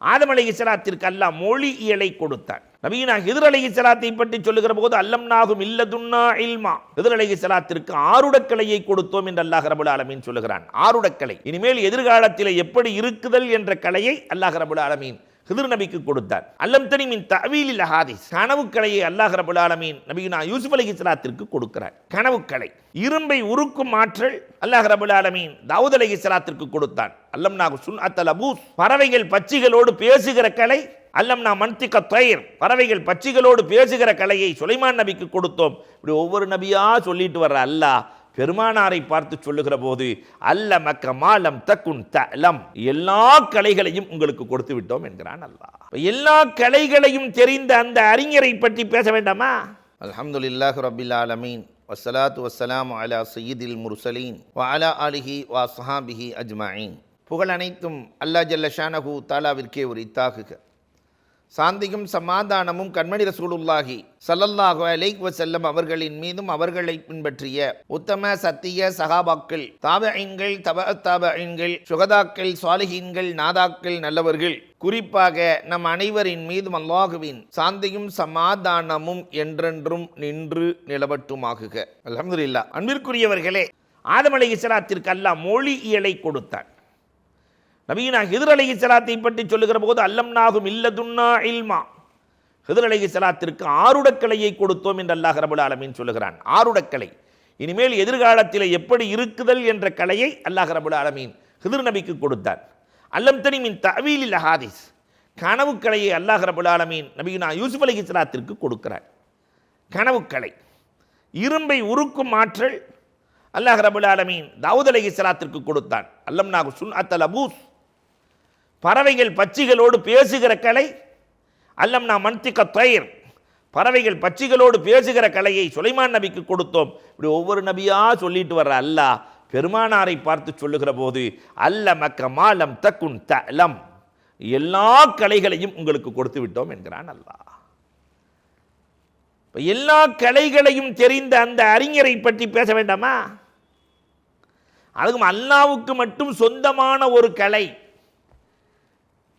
ஆதம் அலை இஸ்லாத்திற்கு அல்லாஹ் மொழியியலை கொடுத்தான். நபீனா ஹிதர் அலை இஸ்லாத்தை பற்றி சொல்லுகிற போது அல்லம் நாகும் இல்லதுன்னா இல்மா. ஹிதர் அலை இஸ்லாத்திற்கு ஆருடக்கலையை கொடுத்தோம் என்று அல்லாஹ் ரபுல் ஆலமீன் சொல்லுகிறான். ஆருடக்கலை. இனிமேல் எதிர்காலத்தில் எப்படி இருக்குதல் என்ற கலையை அல்லாஹ் ரபுல் ஆலமீன் ஹிதிர் நபிக்கு கொடுத்தார் அல்லம் தனி மின் தவீலில் ஹாதிஸ் கனவு கலையை அல்லாஹ் ரபுல் ஆலமீன் நபினா யூசுப் அலி இஸ்லாத்திற்கு கொடுக்கிறார். கனவு கலை இரும்பை உருக்கும் ஆற்றல் அல்லாஹ் ரபுல் ஆலமீன் தாவூத் அலி இஸ்லாத்திற்கு கொடுத்தான். அல்லம் நான் சுன் அத்தல் பறவைகள் பச்சிகளோடு பேசுகிற கலை அல்லம் நான் மன்திக தயிர். பறவைகள் பச்சிகளோடு பேசுகிற கலையை சுலைமான் நபிக்கு கொடுத்தோம். இப்படி ஒவ்வொரு நபியா சொல்லிட்டு வர்ற அல்லாஹ் பெருமானாரை பார்த்து சொல்லுகிற போது அல்ல மக்க மாலம் தக்குன் தலம் எல்லா கலைகளையும் உங்களுக்கு கொடுத்து விட்டோம் என்கிறான் அல்லாஹ். எல்லா கலைகளையும் தெரிந்த அந்த அறிஞரை பற்றி பேச வேண்டாமா? அல்ஹம்துலில்லாஹ் ரபில் ஆலமீன். வசலாத்து வசலாம் அலா சையீதில் முர்சலீன். வ அலா ஆலிஹி வா சஹாபிஹி அஜ்மாயின். புகழ் அனைத்தும் அல்லாஹ் ஜல்ல ஷானஹூ தாலாவிற்கே உரித்தாகுக சாந்தியும் சமாதானமும் கண்மணி ரசூலுல்லாஹி ஸல்லல்லாஹு அலைக் வசல்லம் அவர்களின் மீதும் அவர்களை பின்பற்றிய உத்தம சத்திய சகாபாக்கள் தாபஐன்கள் தப தாபஐன்கள் சுகதாக்கள் சாலிஹீன்கள் நாதாக்கள் நல்லவர்கள். குறிப்பாக நம் அனைவரின் மீதும் அல்லாஹுவின் சாந்தியும் சமாதானமும் என்றென்றும் நின்று நிலவட்டுமாகுக. அலமதுல்லா அன்பிற்குரியவர்களே ஆதமலை இஸ்லாத்திற்கு அல்லாஹ் மொழியியலை கொடுத்தான். நபீனா ஹிதர் அலகி சலாத்தை பற்றி சொல்லுகிற போது அல்லம் நாகும் இல்லதுன்னா இல்மா. ஹிதர் சலாத்திற்கு இஸ்லாத்திற்கு ஆருடக்கலையை கொடுத்தோம் என்று அல்லாஹ் ரபுல் ஆலமீன் சொல்லுகிறான். ஆருடக்கலை. இனிமேல் எதிர்காலத்தில் எப்படி இருக்குதல் என்ற கலையை அல்லாஹ் ரபுல் ஆலமீன் ஹிதர் நபிக்கு கொடுத்தான். அல்லம் தனி மின் தவீலில் ஹாதிஸ் கனவு கலையை அல்லாஹ் ரபுல் ஆலமீன் நபீனா யூசுப் அலகி சலாத்திற்கு கொடுக்கிறார். கனவு கலை. இரும்பை உருக்கும் ஆற்றல் அல்லாஹ் ரபுல் ஆலமீன் தாவூத் அலகி சலாத்திற்கு கொடுத்தான். அல்லம் நாகு சுன் அத்தல் அபூஸ். பறவைகள் பச்சிகளோடு பேசுகிற கலை அல்லம் நான் மன்திக்க தயிர். பறவைகள் பச்சிகளோடு பேசுகிற கலையை சுலைமான் நபிக்கு கொடுத்தோம். இப்படி ஒவ்வொரு நபியாக சொல்லிட்டு வர்ற அல்லாஹ் பெருமானாரை பார்த்து சொல்லுகிற போது அல்ல மக்க மாலம் தக்குன் தலம் எல்லா கலைகளையும் உங்களுக்கு கொடுத்து விட்டோம் என்கிறான் அல்லாஹ் இப்போ எல்லா கலைகளையும் தெரிந்த அந்த அறிஞரை பற்றி பேச வேண்டாமா? அதுக்கும் அல்லாவுக்கு மட்டும் சொந்தமான ஒரு கலை.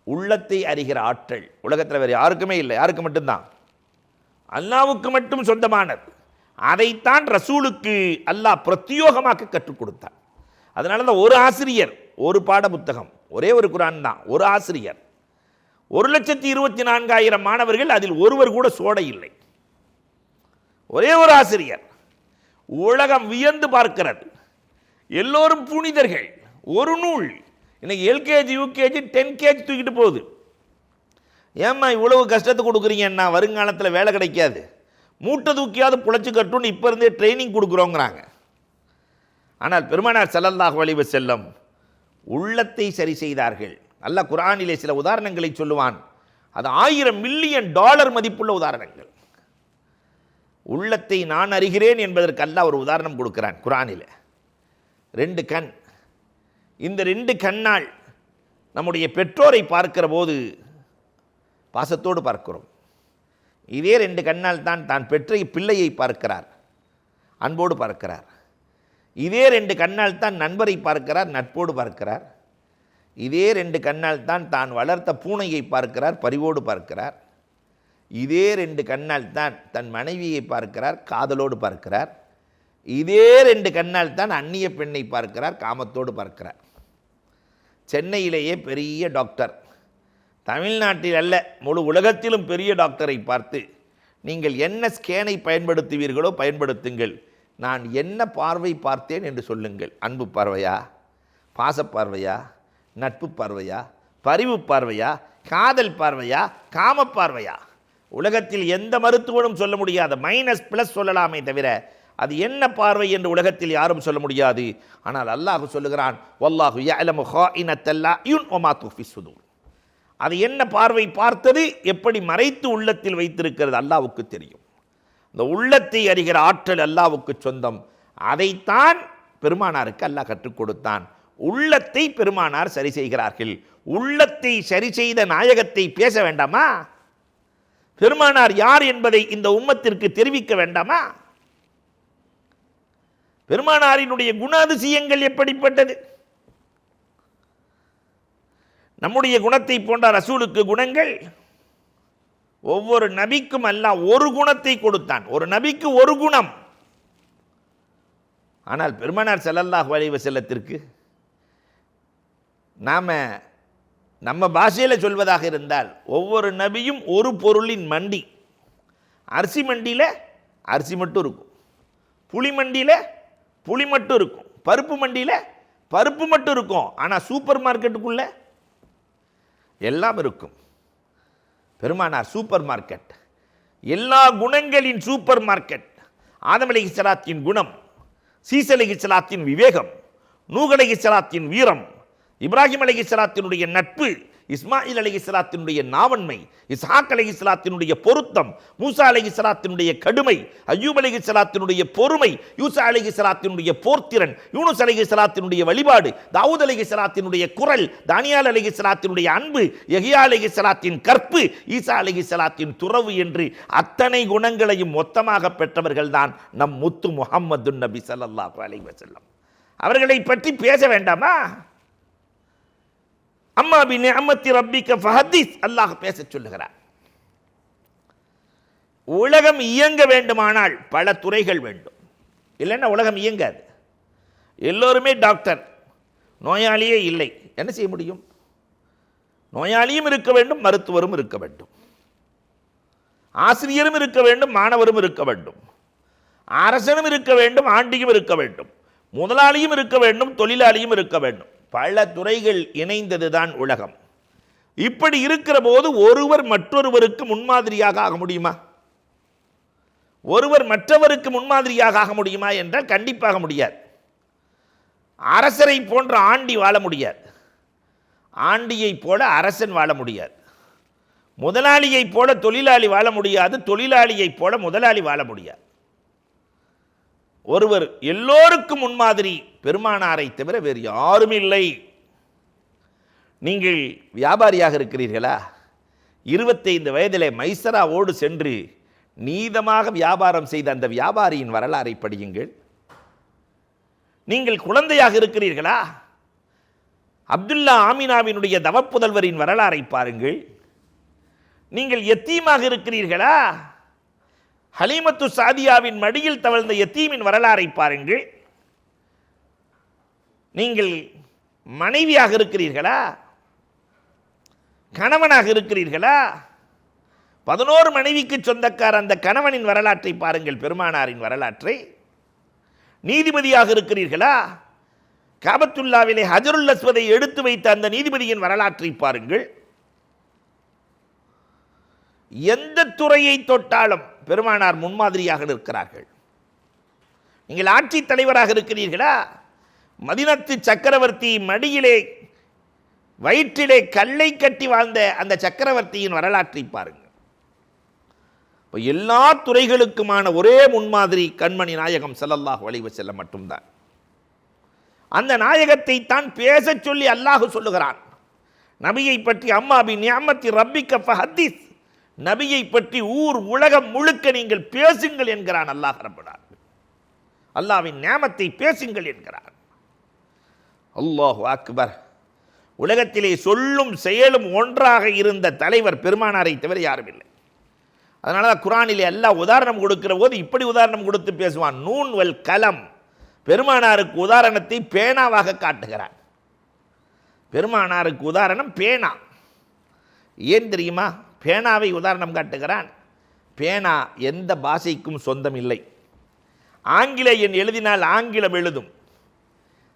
உள்ளத்தை அறிகிற ஆற்றல். உலகத்தில் வேறு யாருக்குமே இல்லை. யாருக்கு மட்டும்தான்? அல்லாவுக்கு மட்டும் சொந்தமானது. அதைத்தான் ரசூலுக்கு அல்லாஹ் பிரத்யோகமாக்க கற்றுக் கொடுத்தார். அதனால தான் ஒரு ஆசிரியர் ஒரு பாட புத்தகம் ஒரே ஒரு குரான் தான் ஒரு ஆசிரியர். ஒரு லட்சத்தி இருபத்தி நான்காயிரம் மாணவர்கள் அதில் ஒருவர் கூட சோட இல்லை. ஒரே ஒரு ஆசிரியர். உலகம் வியந்து பார்க்கிறது. எல்லோரும் புனிதர்கள். ஒரு நூல் இன்றைக்கி எல்கேஜி யூகேஜி டென் கேஜி தூக்கிட்டு போகுது. ஏம்மா இவ்வளவு கஷ்டத்தை கொடுக்குறீங்கன்னா வருங்காலத்தில் வேலை கிடைக்காது. மூட்டை தூக்கியாவது புழைச்சி கட்டுன்னு இப்போ இருந்தே ட்ரைனிங் கொடுக்குறோங்கிறாங்க. ஆனால் பெருமானார் ஸல்லல்லாஹு வலிவு செல்லம் உள்ளத்தை சரி செய்தார்கள். அல்லாஹ் குரானிலே சில உதாரணங்களை சொல்லுவான். அது ஆயிரம் மில்லியன் டாலர் மதிப்புள்ள உதாரணங்கள். உள்ளத்தை நான் அறிகிறேன் என்பதற்கு அல்ல ஒரு உதாரணம் கொடுக்கிறான் குரானில் ரெண்டு கண். இந்த ரெண்டு கண்ணால் நம்முடைய பெற்றோரை பார்க்கிற போது பாசத்தோடு பார்க்கிறோம். இதே ரெண்டு கண்ணால் தான் தான் பெற்ற பிள்ளையை பார்க்கிறார் அன்போடு பார்க்கிறார். இதே ரெண்டு கண்ணால் தான் நண்பரை பார்க்கிறார் நட்போடு பார்க்கிறார். இதே ரெண்டு கண்ணால் தான் தான் வளர்த்த பூனையை பார்க்கிறார் பரிவோடு பார்க்கிறார். இதே ரெண்டு கண்ணால் தான் தன் மனைவியை பார்க்கிறார் காதலோடு பார்க்கிறார். இதே ரெண்டு கண்ணால் தான் அந்நிய பெண்ணை பார்க்கிறார் காமத்தோடு பார்க்கிறார். சென்னையிலேயே பெரிய டாக்டர். தமிழ்நாட்டில் அல்ல முழு உலகத்திலும் பெரிய டாக்டரை பார்த்து நீங்கள் என்ன ஸ்கேனை பயன்படுத்துவீர்களோ பயன்படுத்துங்கள். நான் என்ன பார்வை பார்த்தேன் என்று சொல்லுங்கள். அன்பு பார்வையா? பாசப்பார்வையா நட்பு பார்வையா? பரிவு பார்வையா? காதல் பார்வையா? காம பார்வையா? உலகத்தில் எந்த மருத்துவனும் சொல்ல முடியாத. மைனஸ் ப்ளஸ் சொல்லலாமே தவிர அது என்ன பார்வை என்று உலகத்தில் யாரும் சொல்ல முடியாது. ஆனால் அல்லாஹ் சொல்லுகிறான் வல்லாஹு யஅலமு ஹாயினத்தல்லா ஒமா துஃபி சுதூர். அது என்ன பார்வை பார்த்தது எப்படி மறைத்து உள்ளத்தில் வைத்திருக்கிறது அல்லாவுக்கு தெரியும். இந்த உள்ளத்தை அறிகிற ஆற்றல் அல்லாவுக்கு சொந்தம். அதைத்தான் பெருமானாருக்கு அல்லாஹ் கற்றுக் கொடுத்தான். உள்ளத்தை பெருமானார் சரி செய்கிறார்கள். உள்ளத்தை சரி செய்த நாயகத்தை பேச வேண்டாமா? பெருமானார் யார் என்பதை இந்த உம்மத்திற்கு தெரிவிக்க வேண்டாமா? பெருமானாரினுடைய குணாதிசயங்கள் எப்படிப்பட்டது? நம்முடைய குணத்தை போன்ற ரசூலுக்கு குணங்கள் ஒவ்வொரு நபிக்கும் அல்ல ஒரு குணத்தை கொடுத்தான். ஒரு நபிக்கு ஒரு குணம். ஆனால் பெருமானார் செல்லல்லாஹ் வலைவ செல்லத்திற்கு நாம நம்ம பாஷையில் சொல்வதாக இருந்தால் ஒவ்வொரு நபியும் ஒரு பொருளின் மண்டி. அரிசி மண்டியில் அரிசி மட்டும் இருக்கும். புளி மண்டியில் புளி மட்டும் இருக்கும். பருப்பு மண்டியில் பருப்பு மட்டும் இருக்கும். ஆனால் சூப்பர் மார்க்கெட்டுக்குள்ளே எல்லாம் இருக்கும். பெருமானார் சூப்பர் மார்க்கெட். எல்லா குணங்களின் சூப்பர் மார்க்கெட். ஆதமலை சலாத்தின் குணம் சீசலகி சலாத்தின் விவேகம் நூகலகி சலாத்தின் வீரம் இப்ராஹிம் அலகி சலாத்தினுடைய நட்பு இஸ்மாயில் அலைஹிஸ்ஸலாத்தினுடைய நாவன்மை இஸ்ஹாக் இஸ்லாத்தினுடைய பொருத்தம் மூசா அலைஹிஸ்ஸலாத்தினுடைய கடுமை அய்யூப் அலைஹிஸ்ஸலாத்தினுடைய பொறுமை யூசா அலைஹிஸ்ஸலாத்தினுடைய போர்த்திறன் யூனுஸ் அலைஹிஸ்ஸலாத்தினுடைய வழிபாடு தாவூத் அலைஹிஸ்ஸலாத்தினுடைய குரல் தானியால் அலைஹிஸ்ஸலாத்தினுடைய அன்பு எஹியா அலி இஸ்லாத்தின் கற்பு ஈசா அலைஹிஸ்ஸலாத்தின் துறவு என்று அத்தனை குணங்களையும் மொத்தமாக பெற்றவர்கள்தான் நம் முத்து முகம்மது நபி சல்லாஹ் அலி வசல்லம் அவர்களை பற்றி பேச வேண்டாமா? அம்மா பி நியமத்தி ரப்பிக்க ஃபஹதீஸ் அல்லாஹ் பேச சொல்லுகிறார். உலகம் இயங்க வேண்டுமானால் பல துறைகள் வேண்டும். இல்லைன்னா உலகம் இயங்காது. எல்லோருமே டாக்டர். நோயாளியே இல்லை. என்ன செய்ய முடியும்? நோயாளியும் இருக்க வேண்டும் மருத்துவரும் இருக்க வேண்டும். ஆசிரியரும் இருக்க வேண்டும் மாணவரும் இருக்க வேண்டும். அரசனும் இருக்க வேண்டும் ஆண்டியும் இருக்க வேண்டும். முதலாளியும் இருக்க வேண்டும் தொழிலாளியும் இருக்க வேண்டும். பல துறைகள் இணைந்ததுதான் உலகம். இப்படி இருக்கிற போது ஒருவர் மற்றொருவருக்கு முன்மாதிரியாக ஆக முடியுமா? ஒருவர் மற்றவருக்கு முன்மாதிரியாக ஆக முடியுமா என்றால் கண்டிப்பாக முடியாது. அரசரை போன்ற ஆண்டி வாழ முடியாது. ஆண்டியைப் போல அரசன் வாழ முடியாது. முதலாளியைப் போல தொழிலாளி வாழ முடியாது. தொழிலாளியைப் போல முதலாளி வாழ முடியாது. ஒருவர் எல்லோருக்கும் முன்மாதிரி பெருமானாரை தவிர வேறு யாரும் இல்லை. நீங்கள் வியாபாரியாக இருக்கிறீர்களா? இருபத்தைந்து வயதிலே மைசராவோடு சென்று நீதமாக வியாபாரம் செய்த அந்த வியாபாரியின் வரலாறை படியுங்கள். நீங்கள் குழந்தையாக இருக்கிறீர்களா? அப்துல்லா ஆமினாவினுடைய தவப்புதல்வரின் வரலாறை பாருங்கள். நீங்கள் எத்தீமாக இருக்கிறீர்களா? ஹலீமத்து சாதியாவின் மடியில் தவழ்ந்த எத்தீமின் வரலாறை பாருங்கள். நீங்கள் மனைவியாக இருக்கிறீர்களா? கணவனாக இருக்கிறீர்களா? பதினோரு மனைவிக்கு சொந்தக்கார அந்த கணவனின் வரலாற்றை பாருங்கள் பெருமானாரின் வரலாற்றை. நீதிபதியாக இருக்கிறீர்களா? காபத்துல்லாவிலே ஹஜருல் அஸ்வதை எடுத்து வைத்த அந்த நீதிபதியின் வரலாற்றை பாருங்கள். எந்த துறையை தொட்டாலும் பெருமானார் முன்மாதிரியாக இருக்கிறார்கள் நீங்கள் ஆட்சித் தலைவராக இருக்கிறீர்களா? மதினத்து சக்கரவர்த்தி மடியிலே வயிற்றிலே கல்லை கட்டி வாழ்ந்த அந்த சக்கரவர்த்தியின் வரலாற்றை பாருங்கள். இப்போ எல்லா துறைகளுக்குமான ஒரே முன்மாதிரி கண்மணி நாயகம் செல்லல்லாஹ் வழிவு செல்ல மட்டும்தான். அந்த நாயகத்தை தான் பேசச் சொல்லி அல்லாஹ் சொல்லுகிறான். நபியை பற்றி அம்மாபி நியாமத்தி ரப்பிக்க ஃபஹத்தீஸ். நபியை பற்றி ஊர் உலகம் முழுக்க நீங்கள் பேசுங்கள் என்கிறான் அல்லாஹ் ரப்படான் அல்லாவின் நியமத்தை பேசுங்கள் என்கிறான். அல்லாஹு அக்பர். உலகத்திலே சொல்லும் செயலும் ஒன்றாக இருந்த தலைவர் பெருமானாரை தவிர யாரும் இல்லை. அதனால தான் குரானிலே எல்லாம் உதாரணம் கொடுக்கிற போது இப்படி உதாரணம் கொடுத்து பேசுவான். நூன் வல் கலம். பெருமானாருக்கு உதாரணத்தை பேனாவாக காட்டுகிறான். பெருமானாருக்கு உதாரணம் பேனா. ஏன் தெரியுமா? பேனாவை உதாரணம் காட்டுகிறான். பேனா எந்த பாஷைக்கும் சொந்தம் இல்லை ஆங்கிலேயன் எழுதினால் ஆங்கிலம் எழுதும்.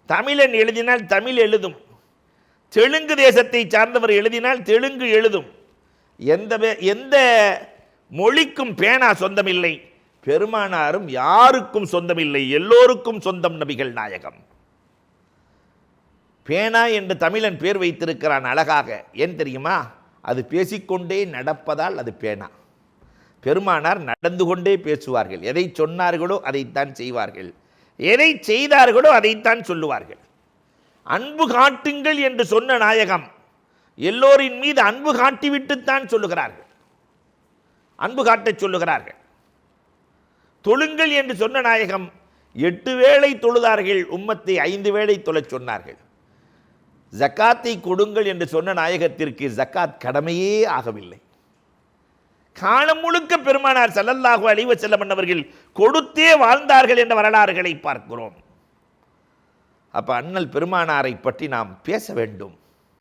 தமிழன் எழுதினால் தமிழ் எழுதும். தெலுங்கு தேசத்தை சார்ந்தவர் எழுதினால் தெலுங்கு எழுதும். எந்த வே- எந்த மொழிக்கும் பேனா சொந்தமில்லை. பெருமானாரும் யாருக்கும் சொந்தமில்லை. எல்லோருக்கும் சொந்தம் நபிகள் நாயகம். பேனா என்று தமிழன் பேர் வைத்திருக்கிறான் அழகாக. ஏன் தெரியுமா? அது பேசிக்கொண்டே நடப்பதால் அது பேனா. பெருமானார் நடந்து கொண்டே பேசுவார்கள். எதை சொன்னார்களோ அதைத்தான் செய்வார்கள். எதை செய்தார்களோ அதைத்தான் சொல்லுவார்கள். அன்பு காட்டுங்கள் என்று சொன்ன நாயகம் எல்லோரின் மீது அன்பு காட்டிவிட்டுத்தான் சொல்லுகிறார்கள். அன்பு காட்டச் சொல்லுகிறார்கள். தொழுங்கள் என்று சொன்ன நாயகம் எட்டு வேளை தொழுதார்கள். உம்மத்தை ஐந்து வேளை தொழச் சொன்னார்கள். ஜக்காத்தை கொடுங்கள் என்று சொன்ன நாயகத்திற்கு ஜக்காத் கடமையே ஆகவில்லை. காலம் முழுக்க பெருமானார் ஸல்லல்லாஹு அழிவு செல்ல அவர்கள் கொடுத்தே வாழ்ந்தார்கள் என்ற வரலாறுகளை பார்க்கிறோம். அப்ப அண்ணல் பெருமானாரை பற்றி நாம் பேச வேண்டும்.